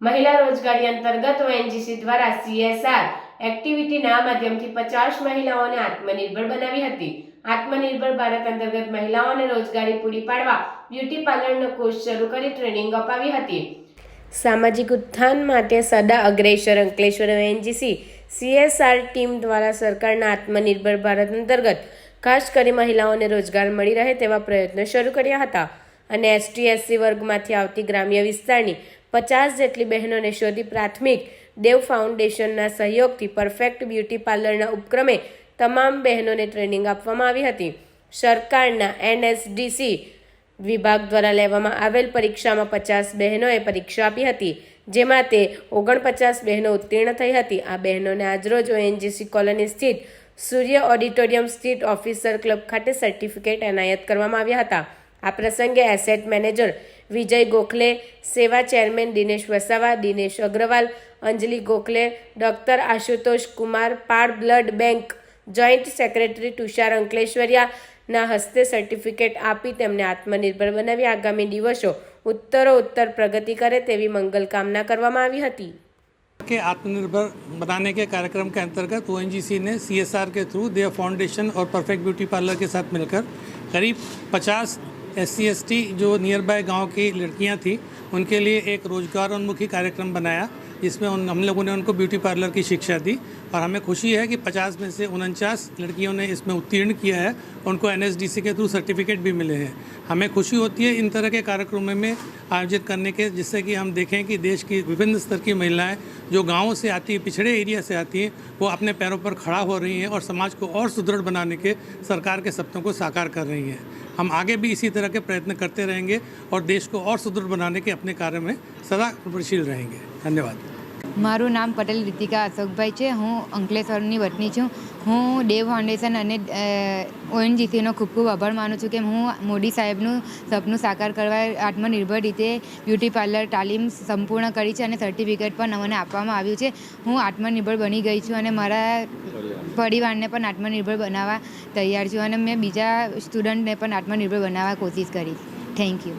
મહિલા રોજગારી અંતર્ગત ઓએનજીસી દ્વારા સીએસઆર એક્ટિવિટીના માધ્યમથી પચાસ મહિલાઓને આત્મનિર્ભર બનાવી હતી. આત્મનિર્ભર ભારત અંતર્ગત મહિલાઓને રોજગારી પૂરી પાડવા બ્યુટી પાર્લરનો કોર્સ શરૂ કરી ટ્રેનિંગ અપાવી હતી. સામાજિક ઉત્થાન માટે સદા અગ્રેસર અંકલેશ્વર એનજીસી સીએસઆર ટીમ દ્વારા સરકારના આત્મનિર્ભર ભારત અંતર્ગત ખાસ કરી મહિલાઓને રોજગાર મળી રહે તેવા પ્રયત્નો શરૂ કર્યા હતા. અને એસટી એસસી વર્ગમાંથી આવતી ગ્રામ્ય વિસ્તારની પચાસ જેટલી બહેનોને શોધી પ્રાથમિક દેવ ફાઉન્ડેશનના સહયોગથી પરફેક્ટ બ્યુટી પાર્લરના ઉપક્રમે તમામ બહેનોને ટ્રેનિંગ આપવામાં આવી હતી. સરકારના એનએસડીસી વિભાગ દ્વારા લેવામાં આવેલ પરીક્ષામાં પચાસ બહેનોએ પરીક્ષા આપી હતી, જેમાં તે ઓગણપચાસ બહેનો ઉત્તીર્ણ થઈ હતી. આ બહેનોને આજરોજ ઓએનજીસી કોલોની સ્થિત સૂર્ય ઓડિટોરિયમ સ્થિત ઓફિસર ક્લબ ખાતે સર્ટિફિકેટ એનાયત કરવામાં આવ્યા હતા. આ પ્રસંગે એસેટ મેનેજર વિજય ગોખલે સેવા ચેરમેન દિનેશ વસાવા દિનેશ અગ્રવાલ અંજલિ ગોખલે ડોક્ટર આશુતોષ કુમાર પાડ blood bank joint secretary Tushar અંકલેશ્વરિયાના હસ્તે સર્ટિફિકેટ આપી તેમને આત્મનિર્ભર બનાવી આગામી દિવસો ઉત્તરો ઉત્તર પ્રગતિ કરે તેવી મંગલ કામના કરવામાં આવી હતી के आत्मनिर्भर बनाने के कार्यक्रम के अंतर्गत ओ ने सी के थ्रू देव फाउंडेशन और परफेक्ट ब्यूटी पार्लर के साथ मिलकर करीब 50 एस सी जो नियर बाय गाँव की लड़कियाँ थी, उनके लिए एक रोजगारोन्मुखी कार्यक्रम बनाया, जिसमें उन, हम लोगों ने उनको ब्यूटी पार्लर की शिक्षा दी। और हमें खुशी है कि 50 में से उनचास लड़कियों ने इसमें उत्तीर्ण किया है, उनको एनएसडीसी के थ्रू सर्टिफिकेट भी मिले हैं। हमें खुशी होती है इन तरह के कार्यक्रमों में आयोजित करने के, जिससे कि हम देखें कि देश की विभिन्न स्तर की महिलाएँ जो गाँवों से आती हैं, पिछड़े एरिया से आती हैं, वो अपने पैरों पर खड़ा हो रही हैं और समाज को और सुदृढ़ बनाने के, सरकार के सपनों को साकार कर रही हैं। हम आगे भी इसी तरह के प्रयत्न करते रहेंगे और देश को और सुदृढ़ बनाने के अपने कार्य में सदा प्रगतिशील रहेंगे धन्यवाद મારું નામ પટેલ રીતિકા અશોકભાઈ છે હું અંકલેશ્વરની વતની છું હું દેવ ફાઉન્ડેશન અને ઓએનજીસીનો ખૂબ ખૂબ આભાર માનું છું કે હું મોદી સાહેબનું સપનું સાકાર કરવા આત્મનિર્ભર રીતે બ્યુટી પાર્લર તાલીમ સંપૂર્ણ કરી છે અને સર્ટિફિકેટ પણ મને આપવામાં આવ્યું છે હું આત્મનિર્ભર બની ગઈ છું અને મારા પરિવારને પણ આત્મનિર્ભર બનાવવા તૈયાર છું અને મેં બીજા સ્ટુડન્ટને પણ આત્મનિર્ભર બનાવવા કોશિશ કરી. Thank you